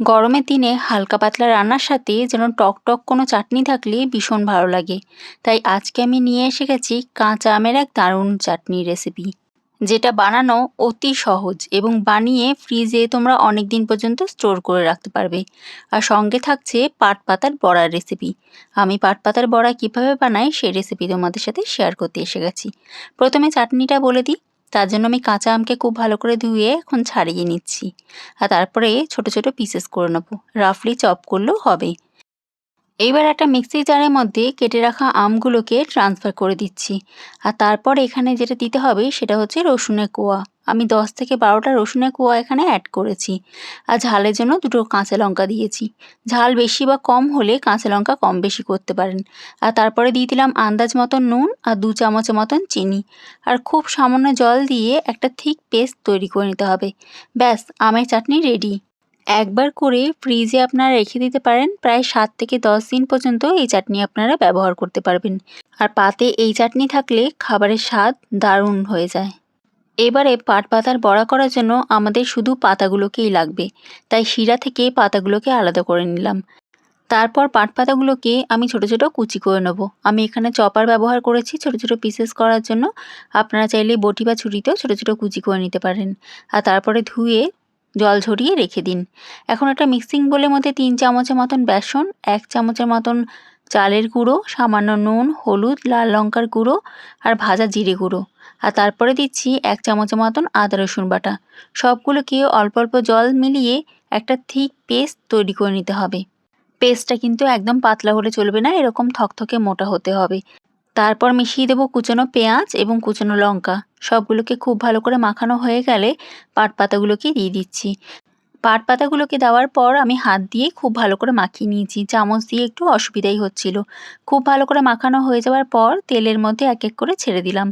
গরমের দিনে হালকা পাতলা রান্নার সাথে যেন টক টক কোনো চাটনি থাকলে ভীষণ ভালো লাগে। তাই আজকে আমি নিয়ে এসে গেছি কাঁচা আমের এক দারুণ চাটনির রেসিপি যেটা বানানো অতি সহজ এবং বানিয়ে ফ্রিজে তোমরা অনেক দিন পর্যন্ত স্টোর করে রাখতে পারবে। আর সঙ্গে থাকছে পাট পাতার বড়ার রেসিপি আমি পাট পাতার বড়া কীভাবে বানাই সেই রেসিপি তোমাদের সাথে শেয়ার করতে এসে গেছি। প্রথমে চাটনিটা বলে দিই। তার জন্য আমি কাঁচা আমকে খুব ভালো করে ধুয়ে এখন ছাড়িয়ে নিচ্ছি। আর তারপরে ছোট ছোট পিসেস করে নেব। রাফলি চপ করলেও হবে। এইবার একটা মিক্সি জারের মধ্যে কেটে রাখা আমগুলোকে ট্রান্সফার করে দিচ্ছি। আর তারপর এখানে যেটা দিতে হবে সেটা হচ্ছে রসুনের কোয়া। আমি দশ থেকে বারোটা রসুনের কোয়া এখানে অ্যাড করেছি। আর ঝালের জন্য দুটো কাঁচা লঙ্কা দিয়েছি। ঝাল বেশি বা কম হলে কাঁচা লঙ্কা কম বেশি করতে পারেন। আর তারপরে দিয়ে দিলাম আন্দাজ মতন নুন আর দু চামচের মতন চিনি। আর খুব সামান্য জল দিয়ে একটা থিক পেস্ট তৈরি করে নিতে হবে। ব্যাস, আমের চাটনি রেডি একবার করে ফ্রিজে আপনারা রেখে দিতে পারেন। প্রায় সাত থেকে দশ দিন পর্যন্ত এই চাটনি আপনারা ব্যবহার করতে পারবেন। আর পাতে এই চাটনি থাকলে খাবারের স্বাদ দারুণ হয়ে যায়। এবারে পাট পাতার বড়া করার জন্য আমাদের শুধু পাতাগুলোকেই লাগবে। তাই শিরা থেকে পাতাগুলোকে আলাদা করে নিলাম। তারপর পাট পাতাগুলোকে আমি ছোট ছোট কুচি করে নেব। আমি এখানে চপার ব্যবহার করেছি ছোট ছোট পিসেস করার জন্য। আপনারা চাইলে বটি বা ছুরিতেও ছোট ছোট কুচি করে নিতে পারেন। আর তারপরে ধুয়ে জল ঝরিয়ে রেখে দিন। এখন একটা মিক্সিং বোলের মধ্যে তিন চামচের মতন বেসন, এক চামচের মতন চালের গুঁড়ো, সামান্য নুন, হলুদ, লাল লঙ্কার গুঁড়ো আর ভাজা জিরে গুঁড়ো। আর তারপরে দিচ্ছি এক চামচের মতন আদা রসুন বাটা। সবগুলোকে অল্প অল্প জল মিলিয়ে একটা থিক পেস্ট তৈরি করে নিতে হবে। পেস্টটা কিন্তু একদম পাতলা হলে চলবে না, এরকম থকথকে মোটা হতে হবে। তারপর মিশিয়ে দেবো কুচানো পেঁয়াজ এবং কুচানো লঙ্কা। সবগুলোকে খুব ভালো করে মাখানো হয়ে গেলে পাট পাতাগুলোকে দিয়ে দিচ্ছি। পাট পাতাগুলোকে দেওয়ার পর আমি হাত দিয়ে খুব ভালো করে মাখিয়ে নিয়েছি। চামচ দিয়ে একটু অসুবিধাই হচ্ছিল। খুব ভালো করে মাখানো হয়ে যাওয়ার পর তেলের মধ্যে এক এক করে ছেড়ে দিলাম।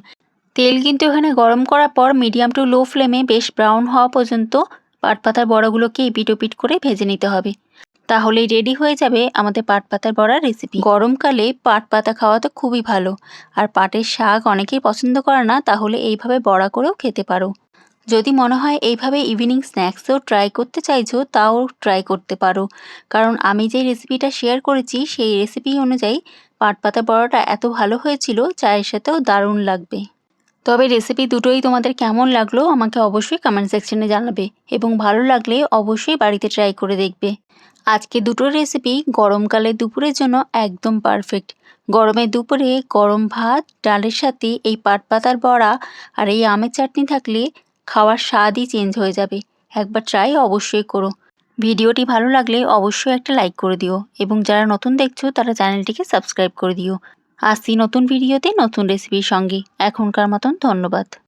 তেল কিন্তু এখানে গরম করার পর মিডিয়াম টু লো ফ্লেমে বেশ ব্রাউন হওয়া পর্যন্ত পাট পাতার বড়াগুলোকে এপিট ওপিট করে ভেজে নিতে হবে। তাহলেই রেডি হয়ে যাবে আমাদের পাট পাতার বড়ার রেসিপি গরমকালে পাট পাতা খাওয়া তো খুবই ভালো। আর পাটের শাক অনেকেই পছন্দ করে না, তাহলে এইভাবে বড়া করেও খেতে পারো। যদি মনে হয় এইভাবে ইভিনিং স্ন্যাক্সেও ট্রাই করতে চাইছো, তাও ট্রাই করতে পারো। কারণ আমি যে রেসিপিটা শেয়ার করেছি, সেই রেসিপি অনুযায়ী পাট পাতা বড়াটা এত ভালো হয়েছিল, চায়ের সাথেও দারুণ লাগবে। তবে রেসিপি দুটোই তোমাদের কেমন লাগল আমাকে অবশ্যই কমেন্ট সেকশনে জানাবে এবং ভালো লাগলে অবশ্যই বাড়িতে ট্রাই করে দেখবে। আজকে দুটো রেসিপি গরমকালে দুপুরের জন্য একদম পারফেক্ট গরমের দুপুরে গরম ভাত, ডালের সাথে এই পাট পাতার বড়া আর এই আমের চাটনি থাকলে খাওয়ার স্বাদই চেঞ্জ হয়ে যাবে। একবার ট্রাই অবশ্যই করো। ভিডিওটি ভালো লাগলে অবশ্যই একটা লাইক করে দিও এবং যারা নতুন দেখছ তারা চ্যানেলটিকে সাবস্ক্রাইব করে দিও। আসছি নতুন ভিডিওতে নতুন রেসিপির সঙ্গে। এখনকার মতন ধন্যবাদ।